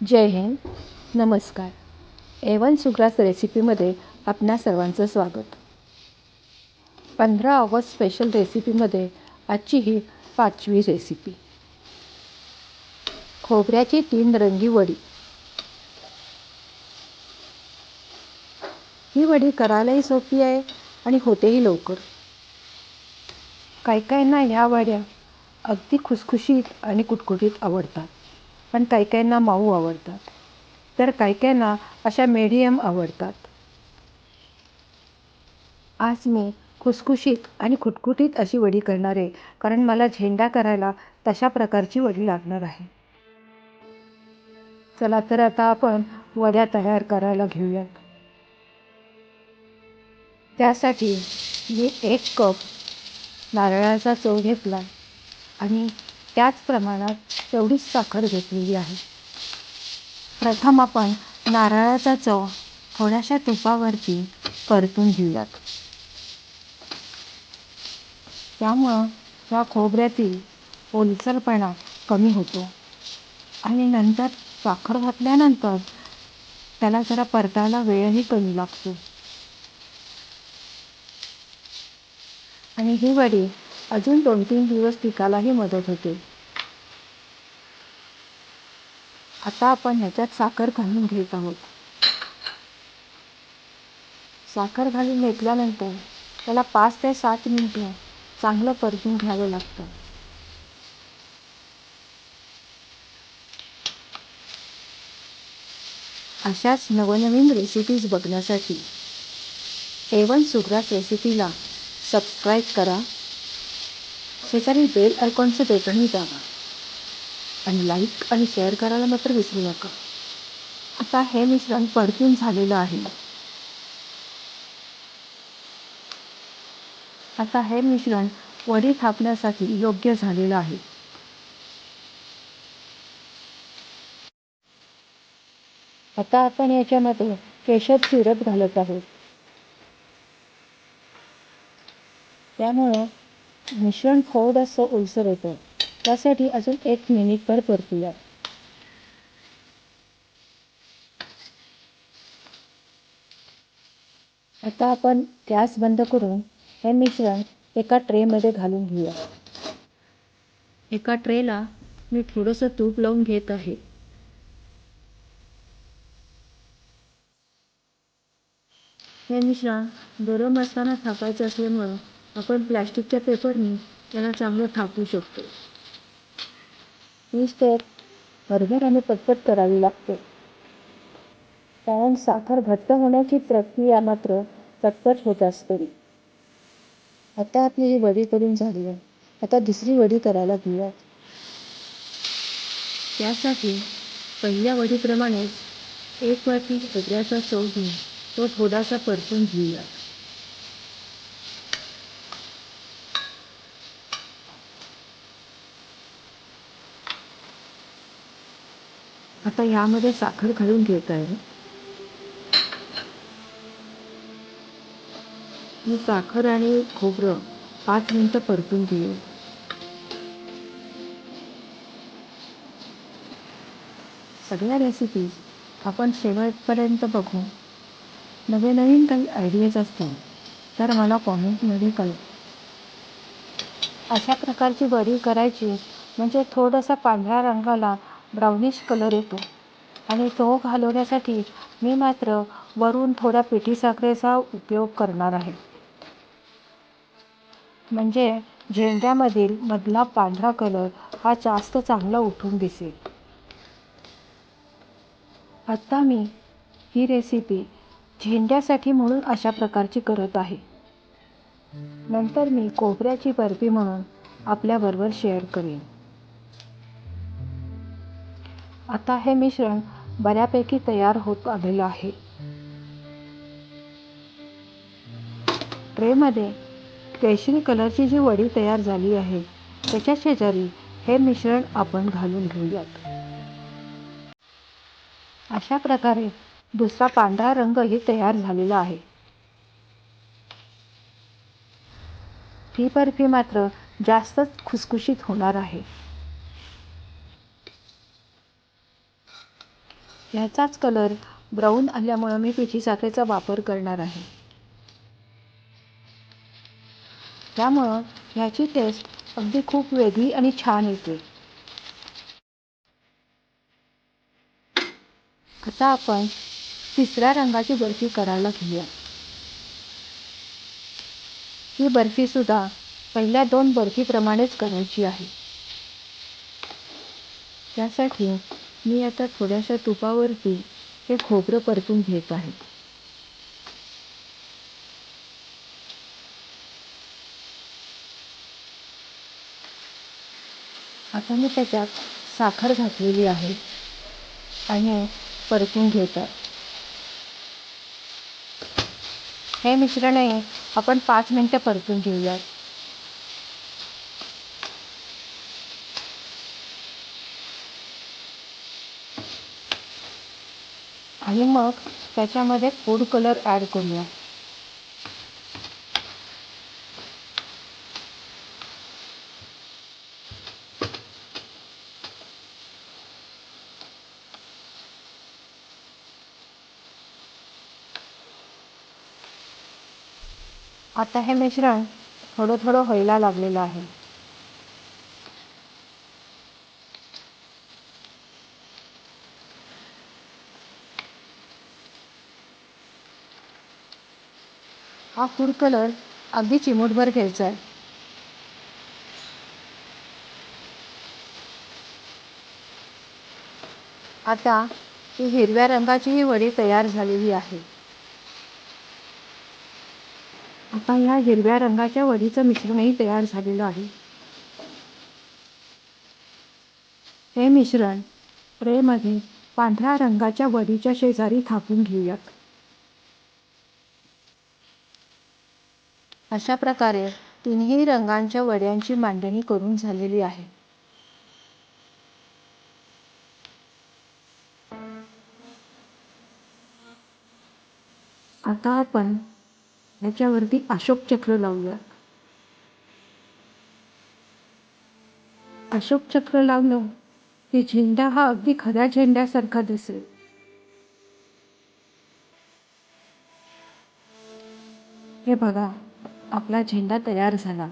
जय हिंद. नमस्कार. ए वन सुग्रास रेसिपीमध्ये आपणा सर्वांचं स्वागत. पंधरा ऑगस्ट स्पेशल रेसिपीमध्ये आजची ही पाचवी रेसिपी. खोबऱ्याची तीन रंगी वडी. ही वडी करायलाही सोपी आहे आणि होतेही लवकर. काही काहींना ह्या वड्या अगदी खुसखुशीत आणि कुटकुटीत आवडतात. पण काही काहींना मऊ आवडतात. तर काही काहींना अशा मीडियम आवडतात. आज मी खुसखुशीत आणि खुटखुटीत अशी वडी करणार आहे कारण मला झेंडा करायला तशा प्रकारची वडी लागणार आहे. चला तर आता आपण वड्या तयार करायला घेऊयात. त्यासाठी मी एक कप नारळाचा चव घेतला आणि त्याच प्रमाणात तेवढीच साखर घेतलेली आहे. प्रथम आपण नारळाचा चव थोड्याशा तुपावरती परतून घेऊयात. त्यामुळं त्या खोबऱ्यातील ओलसरपणा कमी होतो आणि नंतर साखर घातल्यानंतर त्याला जरा परतायला वेळही कमी लागतो. आणि ही वडी अजून दोन तीन दिवस टिकायलाही मदत होते. आता आपण ह्याच्यात साखर घालून घेत आहोत. साखर घालून घेतल्यानंतर त्याला पाच ते सात मिनटं चांगलं परतून घ्यावं लागतं. अशाच नवनवीन रेसिपीज बघण्यासाठी ए वन सुग्रास रेसिपीला सबस्क्राईब करा. शेजारी बेल आयकॉनचं बटनही दाबा. आणि लाईक आणि शेअर करायला मात्र विसरू नका. आता हे मिश्रण परफ्यूम झालेलं आहे. आता हे मिश्रण वडी थापण्यासाठी योग्य झालेलं आहे. आता आपण याच्यामध्ये केशर सिरप घालत आहोत. त्यामुळे मिश्रण थोडंसं ओलसर होतं त्यासाठी अजून एक मिनिटभर परतूया. आता आपण गॅस बंद करून हे मिश्रण एका ट्रेमध्ये घालून घेऊया. एका ट्रेला मी थोडंसं तूप लावून घेत आहे. हे मिश्रण गरम असताना थाकायचं असल्यामुळं आपण प्लॅस्टिकच्या पेपरनी त्याला चांगलं थापू शकतो. ही स्टेप भरभर आणि पटपट करावी लागते. कारण साखर घट्ट होण्याची प्रक्रिया मात्र चटपट होत असते. आता आपली जी वडी करून झाली आहे आता दुसरी वडी करायला घेऊया. त्यासाठी पहिल्या वडीप्रमाणेच एक वाटी खोबऱ्याचा चव घेऊन तो थोडासा परतून घेऊया. आता यामध्ये साखर घालून घेत आहे मी साखर आणि खोबरं पाच मिनटं परतून घेऊ. सगळ्या रेसिपीज आपण शेवटपर्यंत बघू. नवे नवीन काही आयडियाज असतील तर मला कॉमेंटमध्ये कळव अशा प्रकारची वडी करायची म्हणजे थोडासा पांढऱ्या रंगाला ब्राउनिश कलर येतो. आणि तो घालवण्यासाठी मी मात्र वरून थोड्या पिठी साखरेचा उपयोग करणार आहे. म्हणजे झेंड्यामधील मधला पांढरा कलर हा जास्त चांगला उठून दिसेल. आत्ता मी ही रेसिपी झेंड्यासाठी म्हणून अशा प्रकारची करत आहे. नंतर मी कोपऱ्याची बर्फी म्हणून आपल्याबरोबर शेअर करेन. आता हे मिश्रण बऱ्यापैकी तयार होत आलेलं आहे. ट्रेमध्ये केशरी कलरची जी वडी तयार झाली आहे त्याच्या शेजारी हे मिश्रण आपण घालून घेऊयात. अशा प्रकारे दुसरा पांढरा रंगही तयार झालेला आहे. ही बर्फी मात्र जास्तच खुसखुशीत होणार आहे. ह्याचाच कलर ब्राऊन आल्यामुळं मी पिठी साखरेचा वापर करणार आहे. त्यामुळं ह्याची टेस्ट अगदी खूप वेगळी आणि छान येते. आता आपण तिसऱ्या रंगाची बर्फी करायला घेऊया. ही बर्फीसुद्धा पहिल्या दोन बर्फीप्रमाणेच करायची आहे. त्यासाठी मी आता थोड्याशा तुपावरती हे खोबरं परतून घेत आहे. आता मी त्याच्यात साखर घातलेली आहे आणि परतून घेत आहे हे मिश्रणही आपण पाच मिनटं परतून घेऊयात. आणि मग त्याच्यामध्ये फूड कलर ॲड करूया. आता हे मिश्रण थोडं थोडं व्हायला लागलेलं आहे. हा फूड कलर अगदी चिमूटभर घ्यायचा आहे. आता ही हिरव्या रंगाची ही वडी तयार झालेली आहे. आता ह्या हिरव्या रंगाच्या वडीचं मिश्रणही तयार झालेलं आहे. हे मिश्रण ट्रेमध्ये पांढऱ्या रंगाच्या वडीच्या शेजारी थापून घेऊयात. अशा प्रकारे तिन्ही रंगांच्या वड्यांची मांडणी करून झालेली आहे. आता आपण याच्यावरती अशोक चक्र लावूया. अशोक चक्र लावलं की झेंडा हा अगदी खऱ्या झेंड्यासारखा दिसेल. हे बघा आपला झेंडा तयार झाला.